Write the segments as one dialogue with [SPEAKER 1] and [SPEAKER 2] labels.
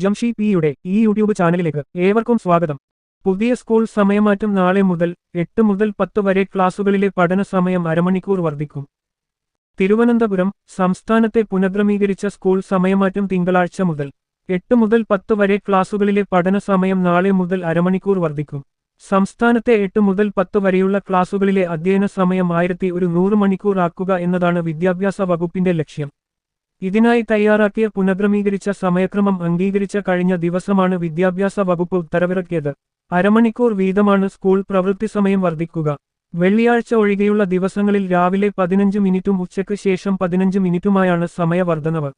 [SPEAKER 1] ജംഷി പിയുടെ ഈ യൂട്യൂബ് ചാനലിലേക്ക് ഏവർക്കും സ്വാഗതം. പുതിയ സ്കൂൾ സമയമാറ്റം നാളെ മുതൽ എട്ട് മുതൽ പത്ത് വരെ ക്ലാസുകളിലെ പഠന സമയം അരമണിക്കൂർ വർദ്ധിക്കും. തിരുവനന്തപുരം സംസ്ഥാനത്തെ പുനഃക്രമീകരിച്ച സ്കൂൾ സമയമാറ്റം തിങ്കളാഴ്ച മുതൽ എട്ട് മുതൽ പത്ത് വരെ ക്ലാസുകളിലെ പഠന സമയം നാളെ മുതൽ അരമണിക്കൂർ വർദ്ധിക്കും. സംസ്ഥാനത്തെ എട്ട് മുതൽ പത്ത് വരെയുള്ള ക്ലാസുകളിലെ അധ്യയന സമയം ആയിരത്തി ഒരു നൂറ് മണിക്കൂർ ആക്കുക എന്നതാണ് വിദ്യാഭ്യാസ വകുപ്പിന്റെ ലക്ഷ്യം. ഇതിനായി തയ്യാറാക്കിയ പുനഃക്രമീകരിച്ച സമയക്രമം അംഗീകരിച്ച കഴിഞ്ഞ ദിവസമാണ് വിദ്യാഭ്യാസ വകുപ്പ് ഉത്തരവിറക്കിയത്. അരമണിക്കൂർ വീതമാണ് സ്കൂൾ പ്രവൃത്തി സമയം വർദ്ധിക്കുക. വെള്ളിയാഴ്ച ഒഴികെയുള്ള ദിവസങ്ങളിൽ രാവിലെ പതിനഞ്ച് മിനിറ്റും ഉച്ചയ്ക്ക് ശേഷം പതിനഞ്ച് മിനിറ്റുമായാണ് സമയവർദ്ധനവ്.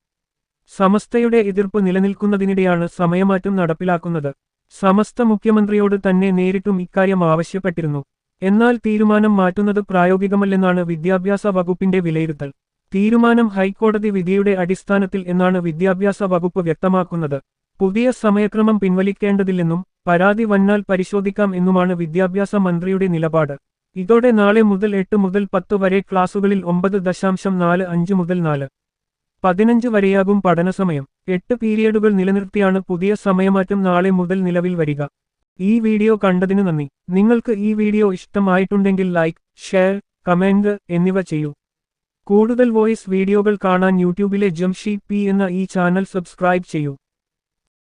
[SPEAKER 1] സമസ്തയുടെ എതിർപ്പ് നിലനിൽക്കുന്നതിനിടെയാണ് സമയമാറ്റം നടപ്പിലാക്കുന്നത്. സമസ്ത മുഖ്യമന്ത്രിയോട് തന്നെ നേരിട്ടും ഇക്കാര്യം ആവശ്യപ്പെട്ടിരുന്നു. എന്നാൽ തീരുമാനം മാറ്റുന്നത് പ്രായോഗികമല്ലെന്നാണ് വിദ്യാഭ്യാസ വകുപ്പിന്റെ വിലയിരുത്തൽ. തീരുമാനം ഹൈക്കോടതി വിധിയുടെ അടിസ്ഥാനത്തിൽ എന്നാണ് വിദ്യാഭ്യാസ വകുപ്പ് വ്യക്തമാക്കുന്നത്. പുതിയ സമയക്രമം പിൻവലിക്കേണ്ടതില്ലെന്നും പരാതി വന്നാൽ പരിശോധിക്കാം എന്നുമാണ് വിദ്യാഭ്യാസ മന്ത്രിയുടെ നിലപാട്. ഇതോടെ നാളെ മുതൽ എട്ട് മുതൽ പത്ത് വരെ ക്ലാസുകളിൽ ഒമ്പത് ദശാംശം നാല് അഞ്ച് മുതൽ നാല്. പതിനഞ്ച് വരെയാകും പഠനസമയം എട്ട് പീരിയഡുകൾ നിലനിർത്തിയാണ് പുതിയ സമയമാറ്റം നാളെ മുതൽ നിലവിൽ വരിക. ഈ വീഡിയോ കണ്ടതിന് നന്ദി. നിങ്ങൾക്ക് ഈ വീഡിയോ ഇഷ്ടമായിട്ടുണ്ടെങ്കിൽ ലൈക്ക് ഷെയർ കമന്റ് എന്നിവ ചെയ്യൂ. കൂടുതൽ വോയിസ് വീഡിയോകൾ കാണാൻ യൂട്യൂബിലെ ജംഷി പി എന്ന ഈ ചാനൽ സബ്സ്ക്രൈബ് ചെയ്യൂ.